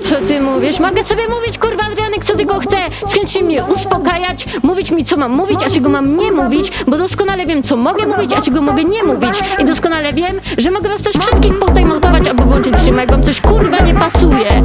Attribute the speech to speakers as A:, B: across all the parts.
A: Co ty mówisz? Mogę sobie mówić, kurwa, Adrianek, co tylko chcę. Skończ mnie uspokajać, mówić mi, co mam mówić, a czego mam nie mówić, bo doskonale wiem, co mogę mówić, a czego mogę nie mówić. I doskonale wiem, że mogę was też wszystkich potajmotować albo włączyć, że jak wam coś, kurwa, nie pasuje.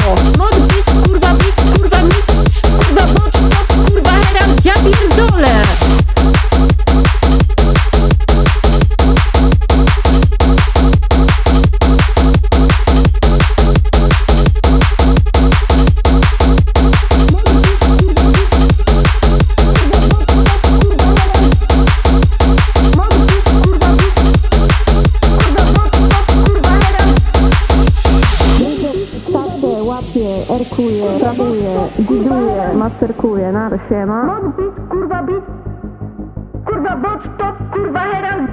B: soul. łapie, erkuje, rabuje, giduje, masterkuje, nar, siema.
A: Mógł być, kurwa, być, kurwa, bądź to, kurwa, heran,